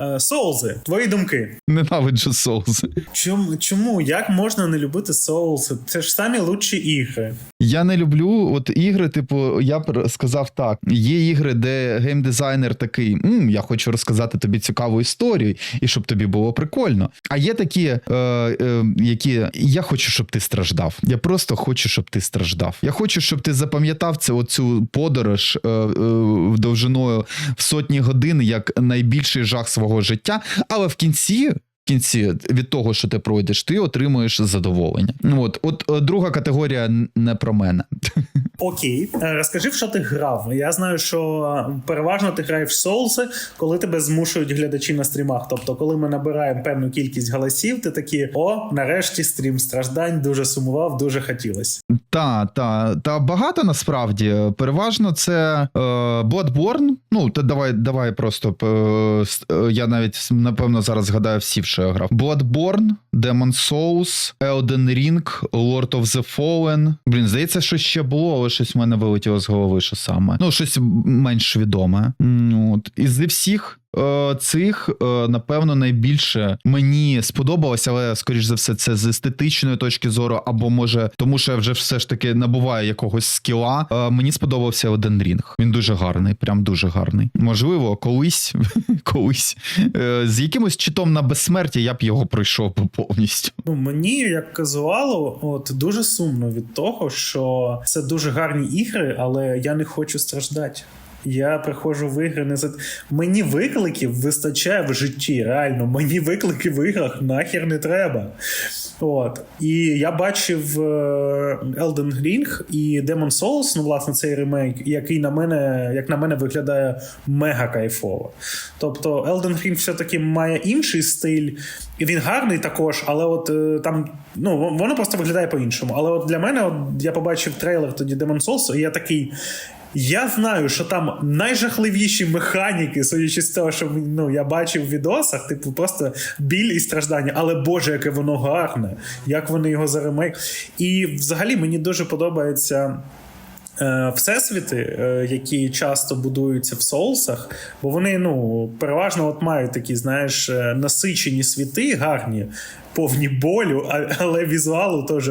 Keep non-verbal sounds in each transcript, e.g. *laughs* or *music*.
Е, Соулзи, твої думки. Ненавиджу соузи. Чому, чому? Як можна не любити соулзи? Це ж самі лучші ігри. Я не люблю от ігри, типу, я б сказав так: є ігри, де геймдизайнер такий: М, я хочу розказати тобі цікаву історію, і щоб тобі було прикольно. А є такі, е, е, які я хочу, щоб ти страждав. Я просто хочу, щоб ти страждав. Я хочу, щоб ти запам'ятав це оцю подорож е, е, довжиною в сотні годин як найбільший жах свого життя, але в кінці. Кінці від того, що ти пройдеш, ти отримуєш задоволення. От, от е, друга категорія не про мене. *laughs* Окей, Е, розкажи, в що ти грав. Я знаю, що переважно ти граєш в соулси, коли тебе змушують глядачі на стрімах. Тобто, коли ми набираємо певну кількість голосів, ти такі: о, нарешті стрім страждань, дуже сумував, дуже хотілося. Та, та, та багато насправді. Переважно це е, Bloodborne. Ну, та давай, давай просто е, е, я навіть напевно зараз згадаю всі, в що я грав. Bloodborne, Demon Souls, Elden Ring, Lord of the Fallen. Блін, здається, що ще було, але щось в мене вилетіло з голови, що саме. Ну, щось менш відоме. От. Із всіх цих, е, напевно, найбільше мені сподобалося, але скоріш за все, це з естетичної точки зору, або може, тому що я вже все ж таки набуваю якогось скіла. Е, Мені сподобався один рінг. Він дуже гарний, прям дуже гарний. Можливо, колись, *laughs* колись е, з якимось читом на безсмерті я б його пройшов повністю. Ну, мені, як казуалу, от дуже сумно від того, що це дуже гарні ігри, але я не хочу страждати. Я приходжу в ігри не за мені викликів вистачає в житті. Реально, мені виклики в іграх нахер не треба. От. І я бачив е, Elden Ring і Demon Souls, ну, власне, цей ремейк, який на мене, як на мене, виглядає мега кайфово. Тобто, Elden Ring все-таки має інший стиль, і він гарний також, але от е, там, ну, воно просто виглядає по-іншому. Але от для мене, от, я побачив трейлер тоді Demon Souls, і я такий. Я знаю, що там найжахливіші механіки, судячи з того, що ну, я бачив в відосах, типу, просто біль і страждання. Але Боже, яке воно гарне, як вони його заремейк. І взагалі мені дуже подобається. е, Всесвіти, е, які часто будуються в соусах, бо вони ну переважно от мають такі, знаєш, е, насичені світи, гарні, повні болю, але візуалу теж.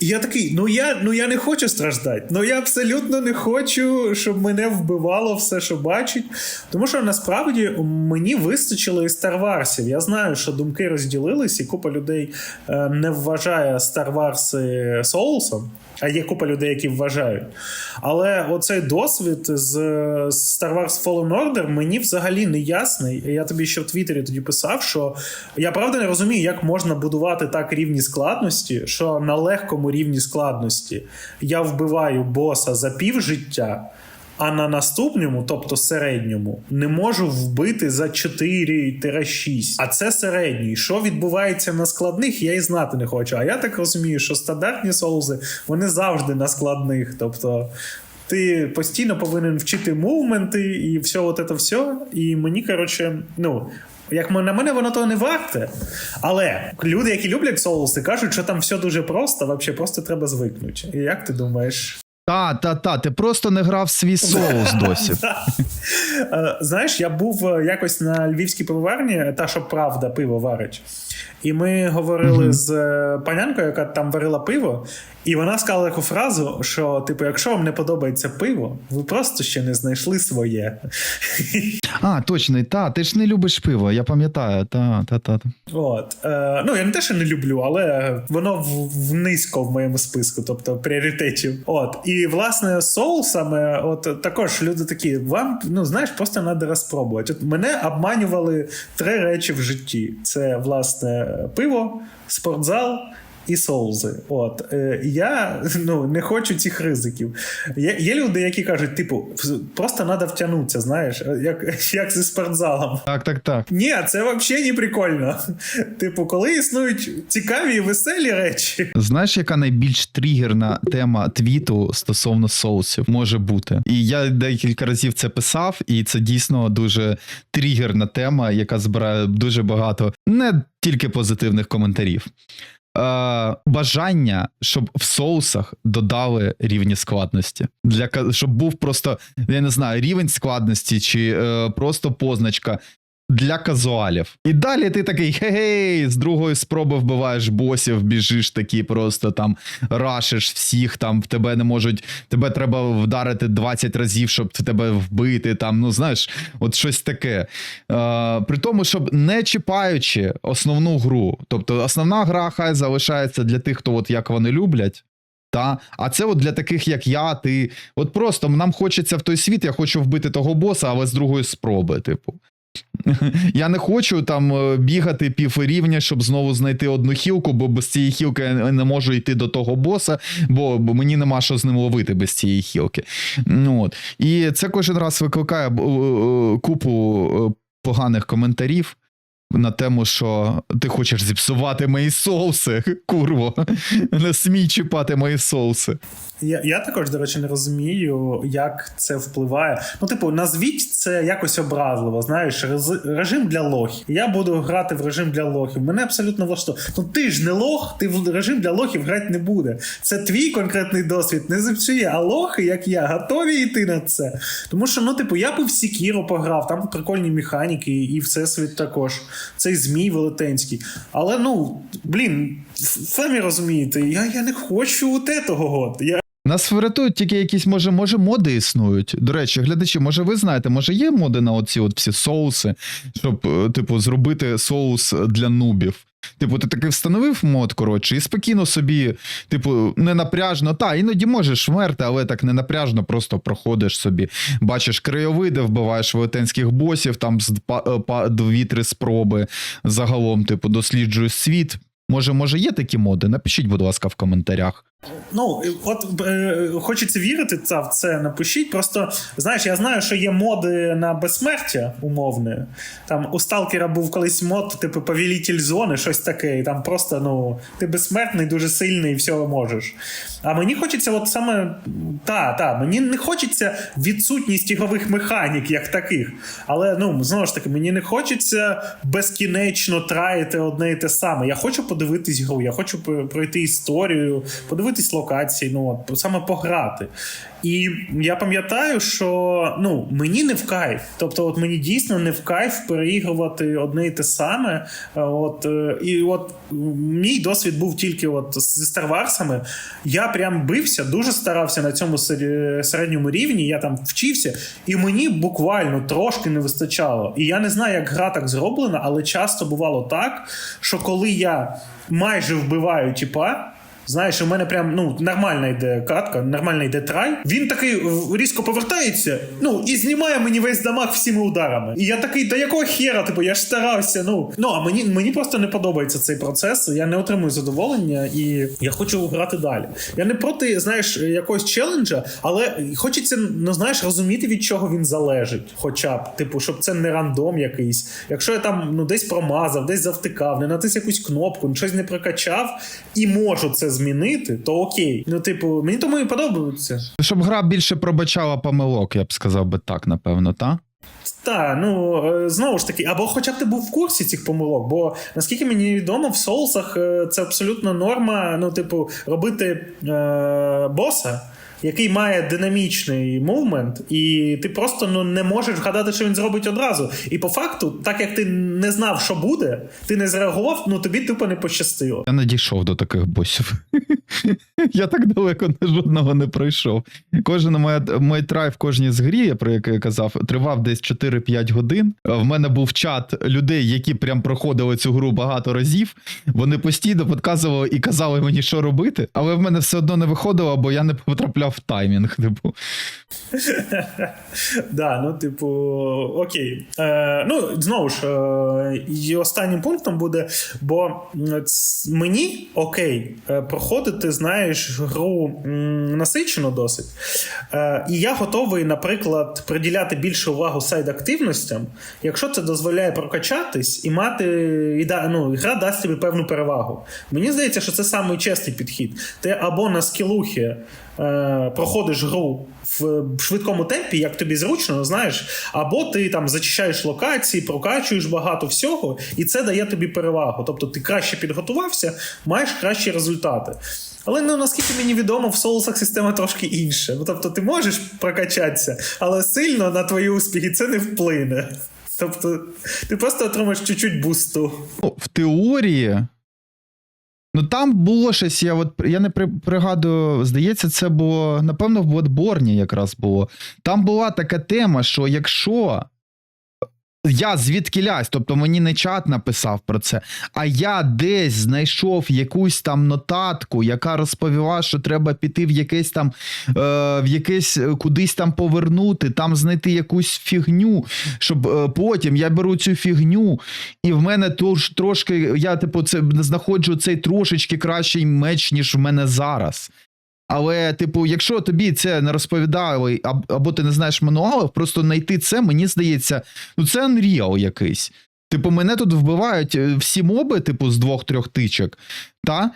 Я такий: ну я, ну я не хочу страждати. Ну я абсолютно не хочу, щоб мене вбивало все, що бачить. Тому що насправді мені вистачило і Star Wars. Я знаю, що думки розділились, і купа людей е, не вважає Star Wars соусом. А є купа людей, які вважають. Але оцей досвід з, Star Wars Fallen Order мені взагалі не ясний. Я тобі ще в Твіттері тоді писав, що я правда не розумію, як можна будувати так рівні складності, що на легкому рівні складності я вбиваю боса за пів життя. А на наступному, тобто середньому, не можу вбити за 4-6. А це середній. Що відбувається на складних, я і знати не хочу. А я так розумію, що стандартні соузи вони завжди на складних. Тобто ти постійно повинен вчити мувменти і все, от це все. І мені, коротше, ну. Як на мене, воно того не варте. Але люди, які люблять соуси, кажуть, що там все дуже просто, взагалі просто треба звикнути. І як ти думаєш? Та, та, та, ти просто не грав свій соус *laughs* досі. Е, Знаєш, я був е, якось на львівській пивоварні, та що правда пиво варить. І ми говорили з е, панянкою, яка там варила пиво, і вона сказала таку фразу: що, типу, якщо вам не подобається пиво, ви просто ще не знайшли своє. А, точно, та, ти ж не любиш пиво, я пам'ятаю. Та, та, та. От. Е, ну, я не те, що не люблю, але воно в, в низько в моєму списку, тобто пріоритетів. От. І власне соусами, от також люди такі, вам, ну знаєш, просто треба розпробувати. От мене обманювали три речі в житті: це власне пиво, спортзал. І соузи. От е, я ну не хочу цих ризиків. Є, є люди, які кажуть, типу, просто треба втягнутися, знаєш, як, як зі спортзалом. Так, так, так. Ні, це взагалі не прикольно. Типу, коли існують цікаві і веселі речі. Знаєш, яка найбільш тригерна тема твіту стосовно соусів може бути? І я декілька разів це писав, і це дійсно дуже тригерна тема, яка збирає дуже багато не тільки позитивних коментарів. Е, бажання, щоб в соусах додали рівні складності, для щоб був просто я не знаю рівень складності чи е, просто позначка. Для казуалів. І далі ти такий гей, з другої спроби вбиваєш босів, біжиш такий просто там рашиш всіх, там в тебе не можуть, тебе треба вдарити 20 разів, щоб тебе вбити. Там, ну знаєш, от щось таке. Е, при тому, щоб не чіпаючи основну гру. Тобто основна гра хай залишається для тих, хто от як вони люблять. Та, а це от для таких, як я, ти. От просто нам хочеться в той світ, я хочу вбити того боса, але з другої спроби, типу. *laughs* Я не хочу там е, бігати пів рівня, щоб знову знайти одну хілку, бо без цієї хілки я не можу йти до того боса, бо, бо мені нема що з ним ловити без цієї хілки. Ну, от. І це кожен раз викликає е, е, купу поганих коментарів. На тему, що ти хочеш зіпсувати мої соуси, *laughs* курво. Не смій чіпати мої соуси. Я, я також, до речі, не розумію, як це впливає. Ну, типу, назвіть це якось образливо. Знаєш, режим для лохів. Я буду грати в режим для лохів. Мене абсолютно влаштовує. Ну ти ж не лох, ти в режим для лохів грати не буде. Це твій конкретний досвід не зіпсує, а лохи, як я, готові йти на це. Тому що, ну, типу, я би в Сікіро пограв, там прикольні механіки, і Всесвіт також. Цей змій велетенський. Але ну, блін, самі розумієте, я, я не хочу от этого. Я Нас врятують тільки якісь, може, може, моди існують. До речі, глядачі, може, ви знаєте, може є моди на оці от всі соуси, щоб, е, типу, зробити соус для нубів. Типу, ти таки встановив мод, коротше, і спокійно собі, типу, не напряжно. Та, іноді можеш вмерти, але так не напряжно, просто проходиш собі. Бачиш краєвиди, вбиваєш велетенських босів, там з е, дві-три спроби загалом, типу, досліджуєш світ. Може, може, є такі моди? Напишіть, будь ласка, в коментарях. Ну, от е, хочеться вірити та, в це, напишіть. Просто знаєш, я знаю, що є моди на безсмертя умовне. Там у Сталкера був колись мод, типу повелитель зони, щось таке. І там просто ну, ти безсмертний, дуже сильний і все можеш. А мені хочеться, от саме та, та, мені не хочеться відсутність ігрових механік, як таких. Але ну, знову ж таки, мені не хочеться безкінечно траїти одне і те саме. Я хочу подивитись гру, я хочу пройти історію, подивитись локації, ну от саме пограти. І я пам'ятаю, що ну мені не в кайф. Тобто, от мені дійсно не в кайф переігрувати одне і те саме. Е, От е, і от мій досвід був тільки от зі Wars. Я прям бився, дуже старався на цьому середньому рівні. Я там вчився, і мені буквально трошки не вистачало. І я не знаю, як гра так зроблена, але часто бувало так, що коли я майже вбиваю тіпа. Знаєш, у мене прям ну нормальна йде катка, нормальна йде трай. Він такий е, різко повертається, ну і знімає мені весь дамаг всіми ударами. І я такий, та якого хера? Типу, я ж старався. Ну ну а мені мені просто не подобається цей процес. Я не отримую задоволення, і я хочу грати далі. Я не проти, знаєш, якогось челенджа, але хочеться ну знаєш розуміти від чого він залежить. Хоча б, типу, щоб це не рандом якийсь. Якщо я там ну десь промазав, десь завтикав, не натис якусь кнопку, щось не прокачав і можу це змінити, то окей. Ну, типу, мені тому і подобається. Щоб гра більше пробачала помилок, я б сказав би так, напевно, та? Так, ну е, знову ж таки, або хоча б ти був в курсі цих помилок, бо наскільки мені відомо, в соусах е, це абсолютно норма. Ну, типу, робити е, боса. Який має динамічний мувмент, і ти просто ну не можеш вгадати, що він зробить одразу. І по факту, так як ти не знав, що буде, ти не зреагував, ну тобі тупо не пощастило. Я не дійшов до таких босів. *laughs* Я так далеко не жодного не пройшов. Кожен моя, мій трай кожній з грі, про який я казав, тривав десь 4-5 годин. В мене був чат людей, які прям проходили цю гру багато разів. Вони постійно підказували і казали мені, що робити, але в мене все одно не виходило, бо я не потрапляв в таймінг. Типу. *laughs* Да, ну, типу, окей. Е, ну, знову ж, е, і останнім пунктом буде, бо мені окей е, проходити, знаєш, гру насичено досить. Е, і я готовий, наприклад, приділяти більше увагу сайд-активностям, якщо це дозволяє прокачатись і мати і да, ну, гра дасть тобі певну перевагу. Мені здається, що це самий чесний підхід. Ти або на скілухі е, проходиш гру в швидкому темпі, як тобі зручно, знаєш, або ти там зачищаєш локації, прокачуєш багато всього, і це дає тобі перевагу. Тобто ти краще підготувався, маєш кращі результати. Але ну наскільки мені відомо, в соусах система трошки інша. Ну тобто ти можеш прокачатися, але сильно на твої успіхи це не вплине. Тобто, ти просто отримаєш чуть-чуть бусту. Ну, в теорії. Ну там було щось, я от я не при, пригадую, здається, це було, напевно, в Bloodborne якраз було. Там була така тема, що якщо я звідки лясь, тобто мені не чат написав про це, а я десь знайшов якусь там нотатку, яка розповіла, що треба піти в якесь там, е, в якесь е, кудись там повернути, там знайти якусь фігню, щоб е, потім я беру цю фігню, і в мене тож, трошки, я типу, це знаходжу цей трошечки кращий меч, ніж в мене зараз. Але, типу, якщо тобі це не розповідали, або ти не знаєш мануалів, просто знайти це, мені здається, ну це Unreal якийсь. Типу, мене тут вбивають е, всі моби, типу, з двох-трьох тичок, та?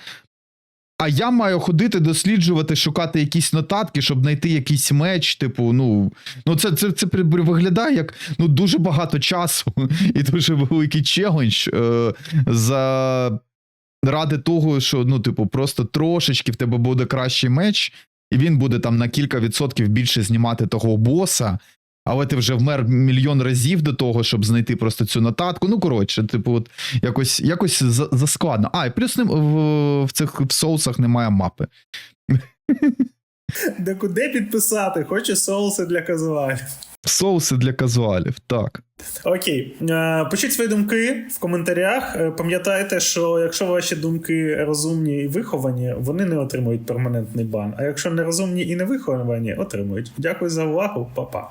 А я маю ходити, досліджувати, шукати якісь нотатки, щоб знайти якийсь меч. Типу, ну, ну це, це, це виглядає як ну, дуже багато часу *laughs* і дуже великий челендж е, за ради того, що ну, типу, просто трошечки в тебе буде кращий меч, і він буде там на кілька відсотків більше знімати того боса. Але ти вже вмер мільйон разів до того, щоб знайти просто цю нотатку. Ну, коротше, типу, от якось, якось за- заскладно. А, і плюс в, в цих в соусах немає мапи. Де куди підписати? Хочу соуси для казуалів. Соуси для казуалів, так. Окей, Е, пишіть свої думки в коментарях. Е, Пам'ятайте, що якщо ваші думки розумні і виховані, вони не отримують перманентний бан. А якщо не розумні і не виховані, отримують. Дякую за увагу, па-па.